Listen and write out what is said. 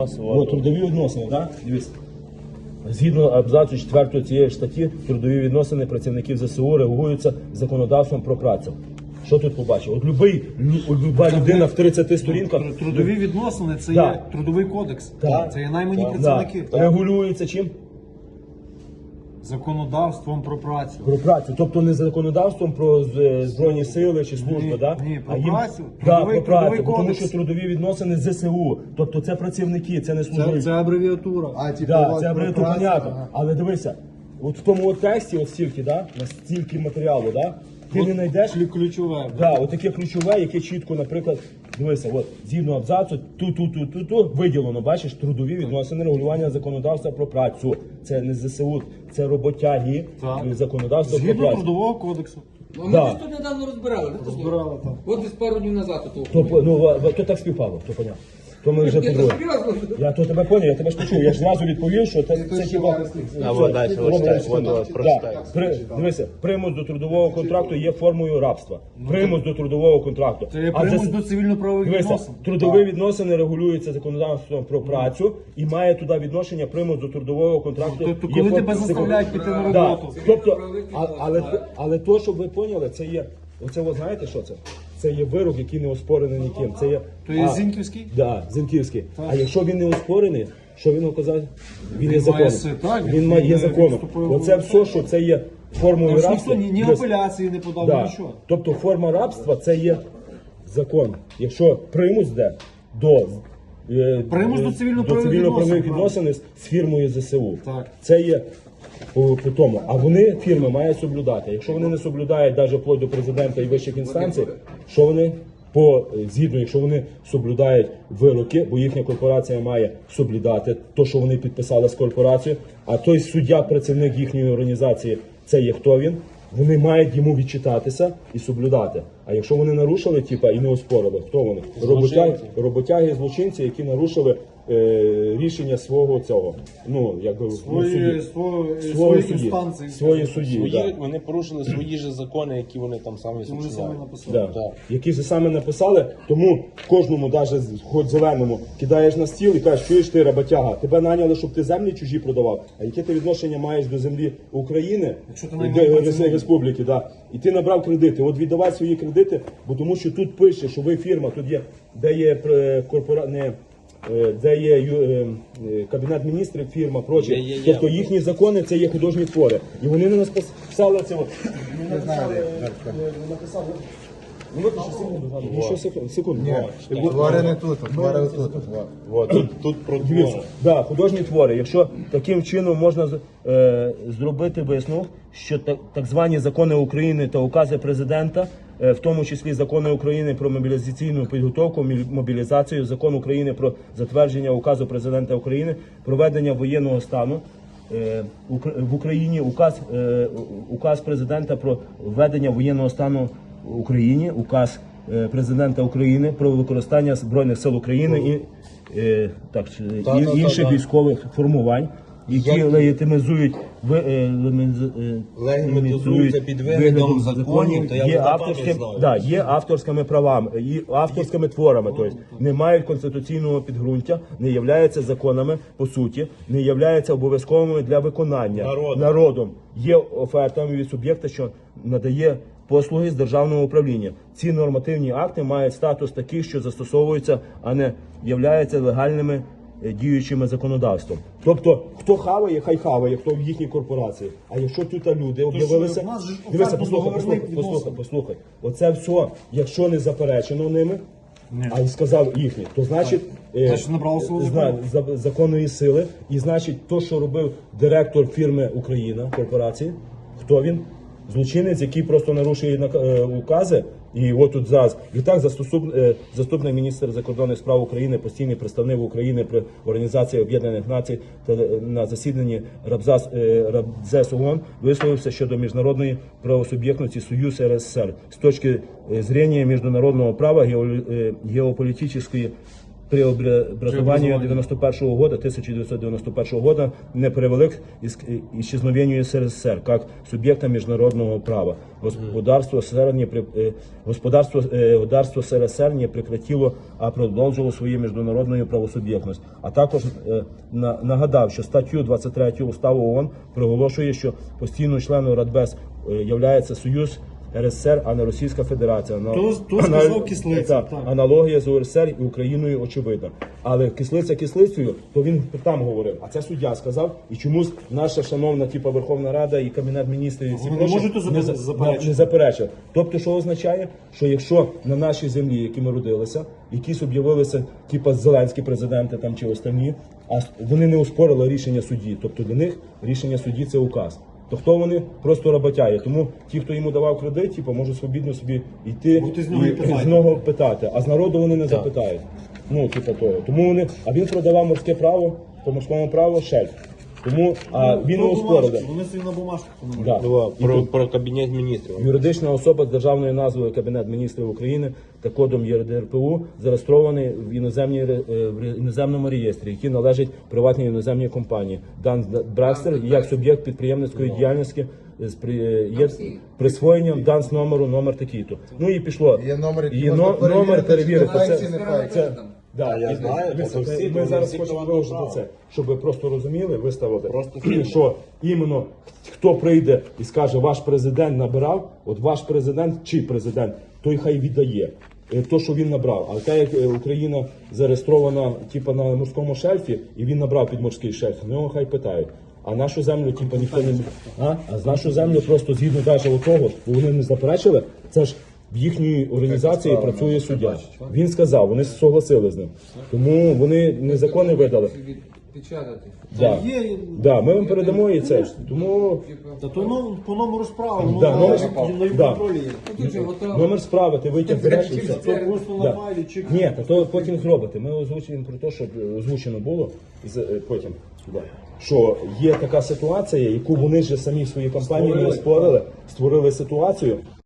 О, трудові відносини, так? Дивіться. Згідно абзацу 4 цієї статті, трудові відносини працівників ЗСУ регулюються законодавством про працю. Що тут побачив? От любий, лю- от люба людина в 30 сторінках Трудові відносини це Да. є трудовий кодекс. Це є наймані да, працівники. регулюється чим? Законодавством про працю. Про працю. Тобто не законодавством про з- е, збройні сили чи служби, Ні, да? ні, про а їм, працю. Да, Трудовий- про працю, бо тому кодекс. що трудові відносини ЗСУ. Тобто це працівники, це не Це, це абревіатура. А, типу, Да, це про працю, понятно. ага. Але дивися, от в тому от тексті, от стільки, да, на стільки матеріалу, да, ти не знайдеш Ключове. Да, от таке ключове, яке чітко, наприклад, дивися, от згідно абзацу, ту ту ту ту ту виділено, бачиш, трудові відносини регулювання законодавства про працю. Це не ЗСУ, це роботяги, Так. законодавство про Згідно працю. трудового кодексу. Ну, ми Да. десь тут недавно розбирали. так? Збирали там. От десь пару днів назад тут. То, ну, то так співпало, то понятно. То ми вже Я Я то тебе поняв, я тебе ж почув. Я ж зразу відповів, що це, це хіба... А Все, дальше, ось так, от, от, прочитай. Да. При, дивися, примус до трудового контракту є формою рабства. Примус до трудового контракту. Це є примус до цивільно-правових Дивися, відносин. трудові відносини регулюються законодавством про працю і має туди відношення примус до трудового контракту. Тобто, Є коли тебе заставляють піти на Да. роботу. Тобто, а, але, але то, щоб ви поняли, це є. Оце ви знаєте, що це? Це є вирок, який не оспорений ніким. Це є, То є а, Зіньківський? Да, Зінківський. А якщо він не оспорений, що він оказав? Він, є законом. так, він він- має є законом. Оце все, що це є формою Там ж рабства. ніхто ні, ні апеляції не подав, да. нічого. Тобто форма рабства це є закон. Якщо примус де до е, Примус е, до цивільно-правових цивільно-правових відносин, відносин з фірмою ЗСУ. Так. Це є по, по тому. А вони фірми мають соблюдати. Якщо вони не соблюдають навіть вплоть до президента і вищих інстанцій, що вони по згідно, якщо вони соблюдають вироки, бо їхня корпорація має соблюдати то, що вони підписали з корпорацією, а той суддя, працівник їхньої організації, це є хто він. Вони мають йому відчитатися і соблюдати. А якщо вони нарушили, типа і не оспорили, хто вони? Роботяги, роботяги злочинці, які нарушили е, рішення свого цього. Ну якби Свої, свої, свої інстанції. свої судді, Свої, да. Вони порушили свої ж закони, які вони там самі Вони самі написали. Да. Да. Які ж саме написали, тому кожному, навіть хоч зеленому, кидаєш на стіл і кажеш, чуєш ти роботяга, тебе наняли, щоб ти землі чужі продавав. А яке ти відношення маєш до землі України, Якщо ти Де- найманий республіки, да. і ти набрав кредити. От віддавай свої кредити, бо тому що тут пише, що ви фірма, тут є, де є е, корпора... не, де є ю- е, е, кабінет міністрів, фірма, проче. Є, є, є. Тобто їхні закони це є художні твори. І вони не написали це. Вони написали, е, написали. Ну, випиши секунду. Ну, що секунду, Твори не тут, твори тут. от. От, тут, тут про двоє. да, художні твори. Якщо таким чином можна е, зробити висновок, що так, так звані закони України та укази президента, е, в тому числі закони України про мобілізаційну підготовку, мобілізацію, закон України про затвердження указу президента України, проведення воєнного стану. е, В Україні указ, е, указ президента про введення воєнного стану в Україні, указ е, президента України про використання збройних сил України і е, так і, інших військових формувань, які легітимізують ви е, леміз- е, Легітимізуються під виглядом законів, то я є вже авторським, знаю. да, є авторськими правами, і авторськими творами, тобто не мають конституційного підґрунтя, не являються законами по суті, не являються обов'язковими для виконання Народом. народом. Є офертами від суб'єкта, що надає послуги з державного управління. Ці нормативні акти мають статус таких, що застосовуються, а не являються легальними е, діючими законодавством. Тобто, хто хаває, хай хаває, хто в їхній корпорації. А якщо тут люди об'явилися, же ж дивися, послухай, послухай, послухай, послухай. Оце все, якщо не заперечено ними, а й сказав їхні, то значить, е, свого зна- за- законної сили, і значить, то, що робив директор фірми Україна корпорації, хто він? Злочинець, який просто нарушує е, укази, і отут зараз. Відтак так е, заступник міністра закордонних справ України, постійний представник України при Організації Об'єднаних Націй та е, на засіданні Рабзас е, Рабзес ООН висловився щодо міжнародної правосуб'єктності Союз РСР з точки зрення міжнародного права гео- е, геополітичної преобразованию 91 года, 1991 года не привели к ис- исчезновению СССР как субъекта международного права. Господарство СССР не, при- э, господарство, э, господарство СРСР не прекратило, а продовжило свою міжнародну правосуб'єктність. А також е, на- нагадав, що статтю 23 Уставу ООН проголошує, що постійним членом Радбез е, являється Союз РСР, а не Російська Федерація. То- то сказав Кислиця, Так, так. аналогія з УРСР і Україною очевидна. Але кислиця кислицею, то він там говорив. А це суддя сказав. І чомусь наша шановна типу, Верховна Рада і Кабінет міністрів і не можете не, заперечити? не заперечив. Тобто, що означає, що якщо на нашій землі, які ми родилися, якісь об'явилися, типу зеленські президенти там чи останні, а вони не оспорили рішення судді. Тобто для них рішення судді це указ. То хто вони просто роботяє. Тому ті, хто йому давав кредит, типу, можуть свобідно собі йти з нього і і питати. з нього питати, а з народу вони не запитають. Ну, типу того. Тому вони, а він продавав морське право, по морському праву шельф. Тому а він не Ну, оспорив. Вони собі на бумажках. Да. Ну, І про, про кабінет міністрів. Юридична особа з державною назвою Кабінет міністрів України та кодом ЄРДРПУ зареєстрований в іноземній ре- е, в іноземному реєстрі, який належить приватній іноземній компанії. Дан Бракстер як суб'єкт підприємницької діяльності з при- е, є присвоєнням данс номеру номер такий-то. Ну і пішло. Є номер, який Є можна но- номер перевірити, перевірити. чи Це, не це, да, я знаю, ми- це всі, ми зараз всі хочемо виложити право. це, щоб ви просто розуміли, виставити, Просто що іменно хто прийде і скаже, ваш президент набирав, от ваш президент чи президент, той хай віддає. е, То, що він набрав, але так як е, Україна зареєстрована типу, на морському шельфі, і він набрав під морський шельф, в нього хай питають. А нашу землю, типу, ніхто не а? а з нашу землю просто згідно навіть того, бо вони не заперечили, це ж в їхній організації працює суддя. Він сказав, вони согласили з ним. Тому вони незаконно видали. Печатати. Да. Є, Да, ми вам передамо і це. Тому Та то ну, по номеру справи, воно Да, на- номер- на да. контролі є. Ну тут же готово. номер справи ти витяг береш і все. Це просто на Да. файлі, чик. Ні, та то потім зробите. Ми озвучуємо про те, щоб е, озвучено було і з- е, потім. Да. Що є така ситуація, яку вони ж самі в своїй компанії не оспорили, створили ситуацію,